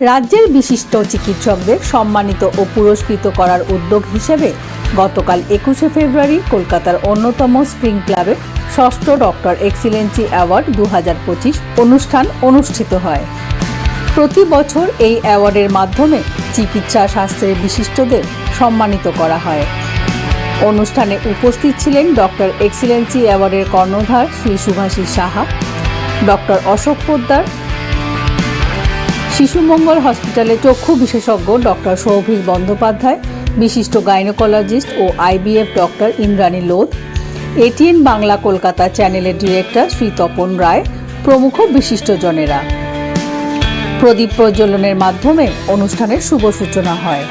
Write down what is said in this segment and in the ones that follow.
রাজ্যের বিশিষ্ট চিকিৎসকদের সম্মানিত ও পুরস্কৃত করার উদ্যোগ হিসেবে গতকাল একুশে ফেব্রুয়ারি কলকাতার অন্যতম স্প্রিং ক্লাবে ষষ্ঠ ডক্টর এক্সিলেন্সি অ্যাওয়ার্ড দু হাজার পঁচিশ অনুষ্ঠান অনুষ্ঠিত হয়। প্রতি বছর এই অ্যাওয়ার্ডের মাধ্যমে চিকিৎসা শাস্ত্রের বিশিষ্টদের সম্মানিত করা হয়। অনুষ্ঠানে উপস্থিত ছিলেন ডক্টর এক্সিলেন্সি অ্যাওয়ার্ডের কর্ণধার শ্রী সুভাষী সাহা, ডক্টর অশোক পোদ্দার শিশুমঙ্গল হসপিটালে চক্ষু বিশেষজ্ঞ ডক্টর সৌভিক বন্দ্যোপাধ্যায়, বিশিষ্ট গাইনোকোলজিস্ট ও IVF doctor Indrani Lodh, ATN Bangla Kolkata চ্যানেলের ডিরেক্টর শ্রী তপন রায়, প্রমুখ বিশিষ্টজনেরা। প্রদীপ প্রজ্বলনের মাধ্যমে অনুষ্ঠানের শুভ সূচনা হয়।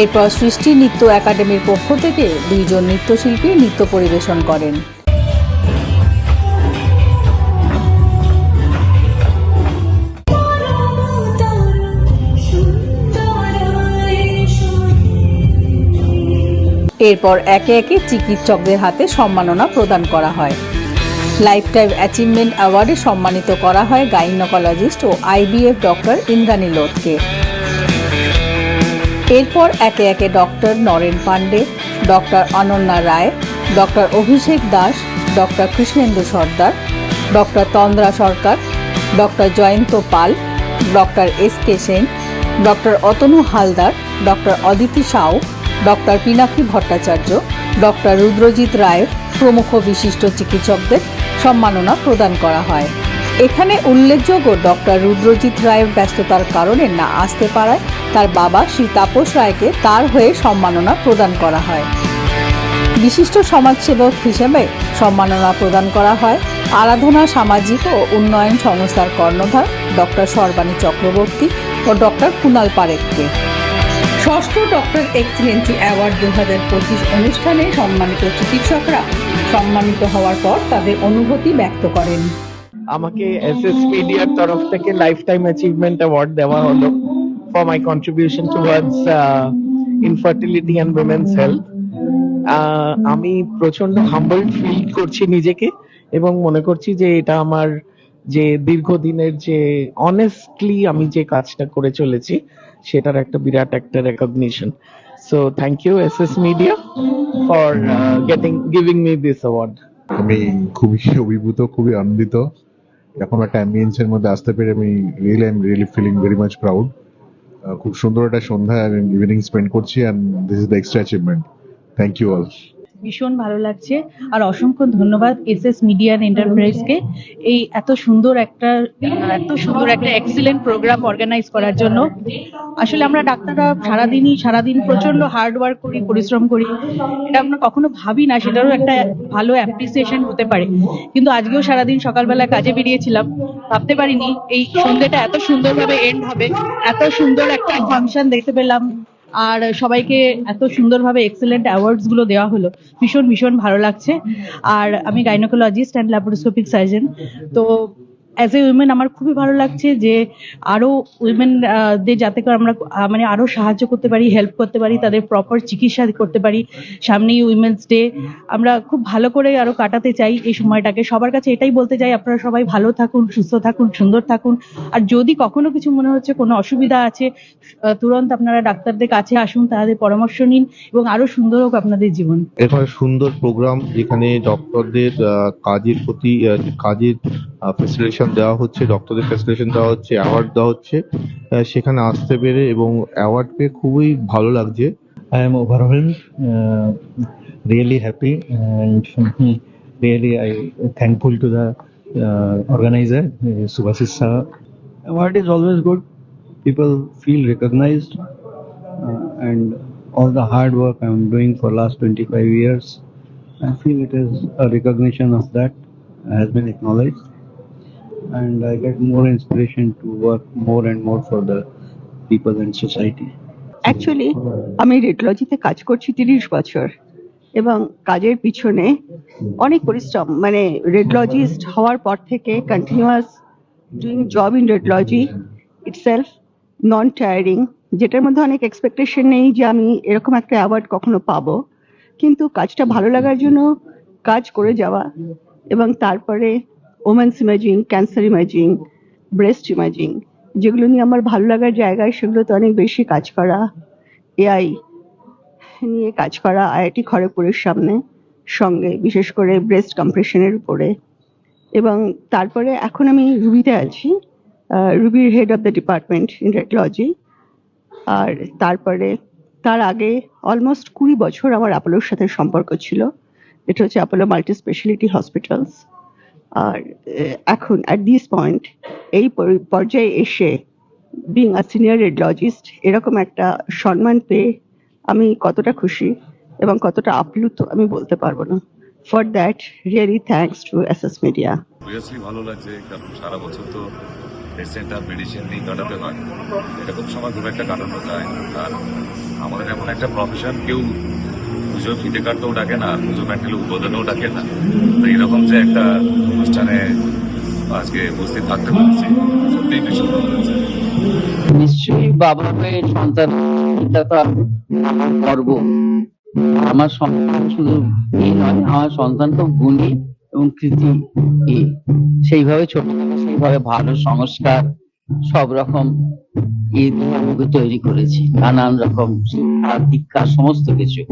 এরপর সৃষ্টি নৃত্য একাডেমির পক্ষ থেকে দুইজন নৃত্যশিল্পী নৃত্য পরিবেশন করেন। এরপর একে একে চিকিৎসকদের হাতে সম্মাননা প্রদান করা হয়। লাইফ টাইম অ্যাচিভমেন্ট অ্যাওয়ার্ডে সম্মানিত করা হয় গাইনোকোলজিস্ট ও আইবিএফ ডক্টর ইন্দ্রাণী লোধকে। এরপর একে একে doctor Naren Pandey, doctor Ananya Roy, doctor Abhishek Das, doctor Krishnendu Sardar, doctor Tandra Sarkar, doctor Jayanta Pal, doctor S K Sen, doctor Atanu Haldar, doctor Aditi Sau, doctor Pinaki Bhattacharya, doctor Rudrajit Roy প্রমুখ বিশিষ্ট চিকিৎসকদের সম্মাননা প্রদান করা হয়। এখানে উল্লেখযোগ্য doctor Rudrajit রায়ের ব্যস্ততার কারণে না আসতে পারায় তার বাবা শ্রী তাপস রায়কে তার হয়ে সম্মাননা প্রদান করা হয়। বিশিষ্ট সমাজসেবক হিসেবে সম্মাননা প্রদান করা হয়। আরাধনা সামাজিক ও উন্নয়ন সংস্থার কর্ণধার ডক্টর সর্বাণী চক্রবর্তী ও ডক্টর কুনাল পারেককে। ষষ্ঠ ডক্টর এক্সিলেন্সি অ্যাওয়ার্ড দু হাজার পঁচিশ অনুষ্ঠানে সম্মানিত চিকিৎসকরা সম্মানিত হওয়ার পর তাদের অনুভূতি ব্যক্ত করেন। আমাকে এসএস মিডিয়ার তরফ থেকে লাইফ টাইম অ্যাচিভমেন্ট অ্যাওয়ার্ড দেওয়া হলো for my contribution towards infertility and women's health আমি প্রচণ্ড হাম্বল ফিল করছি নিজেকে এবং মনে করছি যে এটা আমার যে দীর্ঘদিনের যে অনেস্টলি আমি যে কাজটা করে চলেছি, সেটার একটা বিরাট একটা recognition so thank you S S media for getting giving me this award আমি খুবই অভিভূত, খুবই আনন্দিত। এখন একটা অ্যাম্বিয়েন্স এর মধ্যে আসতে পেরে আমি really I am really feeling very much proud খুব সুন্দর একটা সন্ধ্যা ইভিনিং স্পেন্ড করছি and this is the extra achievement thank you all ভীষণ ভালো লাগছে। আর অসংখ্য ধন্যবাদ এস এস মিডিয়া এন্টারপ্রাইজকে এই এত সুন্দর একটা, এত সুন্দর একটা এক্সিলেন্ট প্রোগ্রাম অর্গানাইজ করার জন্য। আসলে আমরা ডাক্তাররা সারাদিনই, সারাদিন প্রচণ্ড হার্ড ওয়ার্ক করি, পরিশ্রম করি। এটা আমরা কখনো ভাবি না, সেটারও একটা ভালো অ্যাপ্রিসিয়েশন হতে পারে। কিন্তু আজকেও সারাদিন সকালবেলা কাজে বেরিয়েছিলাম। ভাবতে পারিনি, এই সন্ধ্যেটা এত সুন্দরভাবে এন্ড হবে, এত সুন্দর একটা ফাংশন দেখতে পেলাম। আর সবাইকে এত সুন্দরভাবে এক্সেলেন্ট অ্যাওয়ার্ডসগুলো দেওয়া হলো। ভীষণ ভীষণ ভালো লাগছে। আর আমি গাইনোকোলজিস্ট অ্যান্ড ল্যাপারোস্কোপিক সার্জন তো অ্যাজ এ উইমেন আমার খুবই ভালো লাগছে যে আরও উইমেন দের যাতে করে আমরা মানে আরও সাহায্য করতে পারি হেল্প করতে পারি, তাদের প্রপার চিকিৎসা করতে পারি সামনেই উইমেন্স ডে আমরা খুব ভালো করে আরও কাটাতে চাই এই সময়টাকে। সবার কাছে এটাই বলতে চাই, আপনারা সবাই ভালো থাকুন, সুস্থ থাকুন, সুন্দর থাকুন। আর যদি কখনো কিছু মনে হচ্ছে, কোনো অসুবিধা আছে তুরন্ত আপনারা ডাক্তারদের কাছে আসুন, তাদের পরামর্শ নিন এবং আরও সুন্দর হোক আপনাদের জীবন। এখানে সুন্দর প্রোগ্রাম যেখানে ডক্টরদের কাজের প্রতি কাজের ফেসিলেশন দেওয়া হচ্ছে ডক্টরদের ফেসিলেশন দেওয়া হচ্ছে অ্যাওয়ার্ড দেওয়া হচ্ছে সেখানে আসতে পেরে এবং অ্যাওয়ার্ড পেয়ে খুবই ভালো লাগছে। I am ওভারহেল really happy and really I thankful to the organiser Subhasis Saha award is always good people feel recognise and all the hard work I am doing for last twenty five years I feel it is a recognition of that has been acknowledged and I get more inspiration to work more and more for the people and society. Actually আমি রেডিওলজিতে কাজ করছি তিরিশ বছর, এবং কাজের পিছনে অনেক পরিশ্রম মানে রেডিওলজিস্ট হওয়ার পর থেকে continuous doing job in radiology itself non tiring যেটার মধ্যে অনেক এক্সপেকটেশন নেই যে আমি এরকম একটা অ্যাওয়ার্ড কখনো পাবো কিন্তু কাজটা ভালো লাগার জন্য কাজ করে যাওয়া, এবং তারপরে women's imaging cancer imaging breast imaging যেগুলো নিয়ে আমার ভালো লাগার জায়গায় সেগুলোতে অনেক বেশি কাজ করা এআই নিয়ে কাজ করা আইআইটি খড়গপুরের সামনে, সঙ্গে বিশেষ করে ব্রেস্ট কম্প্রেশনের উপরে। এবং তারপরে এখন আমি রুবিতে আছি রুবির head of the department in radiology আর তারপরে, তার আগে অলমোস্ট কুড়ি বছর আমার অ্যাপোলোর সাথে সম্পর্ক ছিল। এটা হচ্ছে অ্যাপোলো মাল্টি স্পেশালিটি হসপিটালস আর এখন অ্যাট দিস পয়েন্ট এই পর্যায়ে এসে বিং আ সিনিয়র রেডিওলজিস্ট এরকম একটা সম্মান পেয়ে আমি কতটা খুশি এবং কতটা আপ্লুত আমি বলতে পারব না। For that really thanks to S S media obviously ভালো লাগছে, কারণ সারা বছর তো পেশেন্ট আর মেডিসিন নিয়ে কাটাতে হয়। সময় খুব একটা কাটানো যায়। আর আমাদের এমন একটা প্রফেশন কেউ পুজো ফিতে কাটতেও ডাকে না, পুজো প্যান্ডেলে উদ্বোধনেও ডাকে না। তো এরকম যে একটা অনুষ্ঠানে আজকে উপস্থিত থাকতে পারছি, সত্যিই ভীষণ নিশ্চয়ই বাবা সন্তান তো গর্ব। আমার সন্তান শুধু এই নয়, আমার সন্তান তো গুণী এবং কৃতি। সেইভাবে ছোট সেইভাবে ভালো সংস্কার, সব রকম তৈরি করেছি, নানান রকম শিক্ষা, দীক্ষা, সমস্ত কিছু।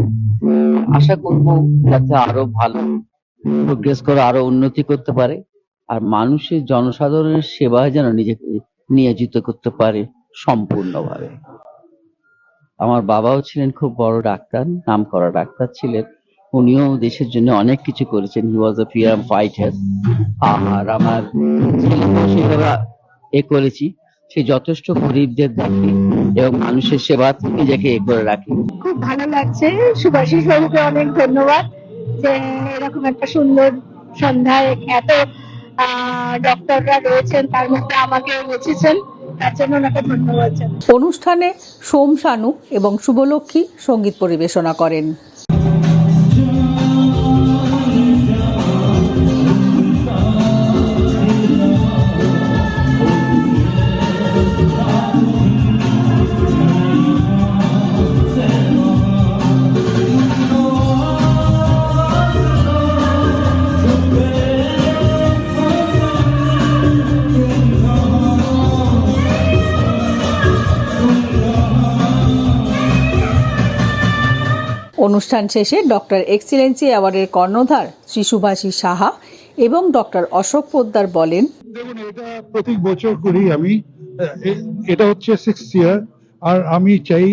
আশা করব যাতে আরও ভালো প্রোগ্রেস করে, আরও উন্নতি করতে পারে। আর মানুষের জনসাধারণের সেবায় যেন নিজেকে নিয়োজিত করতে পারে সম্পূর্ণভাবে। আমার বাবাও ছিলেন খুব বড় ডাক্তার, নাম করা ডাক্তার ছিলেন। উনিও দেশের জন্য অনেক কিছু করেছেন। হি ওয়াজ ফ্রিডম ফাইটার আর আমার সেভাবে এ করেছি। সে যথেষ্ট গরিবদের দেখে এবং মানুষের সেবা নিজেকে এ করে রাখে। খুব ভালো লাগছে। সুভাষিস বাবুকে অনেক ধন্যবাদ যে এরকম একটা সুন্দর সন্ধ্যায় এত ডক্টররা রয়েছেন তার মধ্যে আমাকে বেছেছেন ওনাকে ধন্যবাদ অনুষ্ঠানে সোম শানু এবং শুভলক্ষ্মী সংগীত পরিবেশনা করেন। অনুষ্ঠান শেষে ডক্টর এক্সিলেন্সি অ্যাওয়ার্ডের কর্ণধার শ্রী সুভাষী সাহা এবং ডক্টর অশোক পোদ্দার বলেন, দেখুন, এটা প্রতি বছর করি আমি। এটা হচ্ছে সিক্স ইয়ার আর আমি চাই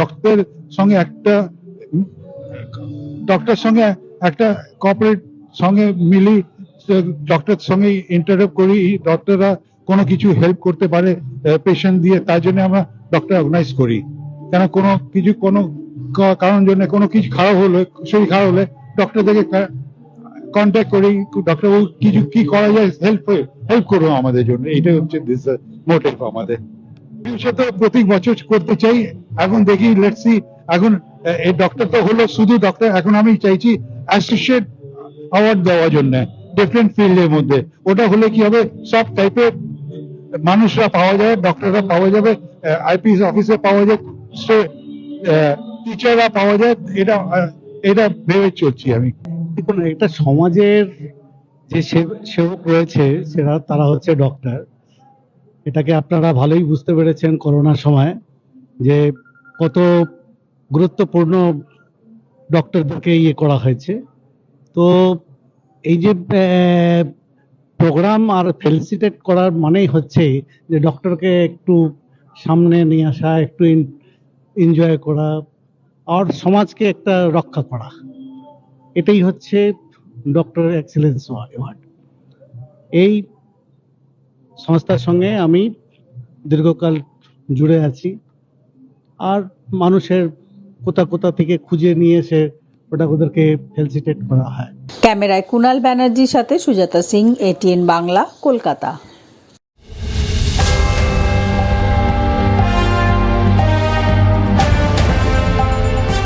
ডক্টর সঙ্গে একটা ডক্টর সঙ্গে একটা কর্পোরেট সঙ্গে মিলি ডক্টর সঙ্গে ইন্টারভিউ করি ডক্টররা কোনো কিছু হেল্প করতে পারে পেশেন্ট দিয়ে, তার জন্য আমরা ডক্টর অর্গানাইজ করি। কেন কোনো কিছু কোনো কারণ জন্য কোনো কিছু খারাপ হলে, শরীর খারাপ হলে ডক্টর থেকে কন্ট্যাক্ট করি ডক্টর কিছু কি করা যায় হেল্প হেল্প করব আমাদের জন্য। এটাই হচ্ছে দিস মোটিভ আমাদের। ভবিষ্যতে প্রতি বছর করতে চাই, এখন দেখি লেটস সি এখন এই ডক্টর তো হলো শুধু ডক্টর এখন আমি চাইছি অ্যাসোসিয়েট অ্যাওয়ার্ড দেওয়ার জন্য ডিফারেন্ট ফিল্ডের মধ্যে। ওটা হলে কি হবে, সব টাইপের মানুষরা পাওয়া যায় ডক্টররা পাওয়া যাবে আইপিএস অফিসে পাওয়া যায় টিচাররা পাওয়া যায়, এটা এটা ভেবে চলছি আমি। দেখুন, একটা সমাজের যে সেব- সেবক রয়েছে সেটা তারা হচ্ছে ডক্টর এটাকে আপনারা ভালোই বুঝতে পেরেছেন করোনার সময়, যে কত গুরুত্বপূর্ণ ডক্টরদেরকে ইয়ে করা হয়েছে। তো এই যে প্রোগ্রাম আর ফেলিসিটেট করার মানেই হচ্ছে যে ডক্টরকে একটু সামনে নিয়ে আসা, একটু এনজয় করা আর সমাজকে একটা রক্ষা করা। এটাই হচ্ছে ডক্টর এক্সেলেন্স অ্যাওয়ার্ড এই সংস্থার সঙ্গে আমি দীর্ঘকাল জুড়ে আছি। আর মানুষের কোথা কোথা থেকে খুঁজে নিয়ে এসে ওটা ওদেরকে ফেলিসিটেট করা হয়। ক্যামেরায় কুনাল ব্যানার্জির সাথে সুজাতা সিং এটিএন বাংলা, কলকাতা।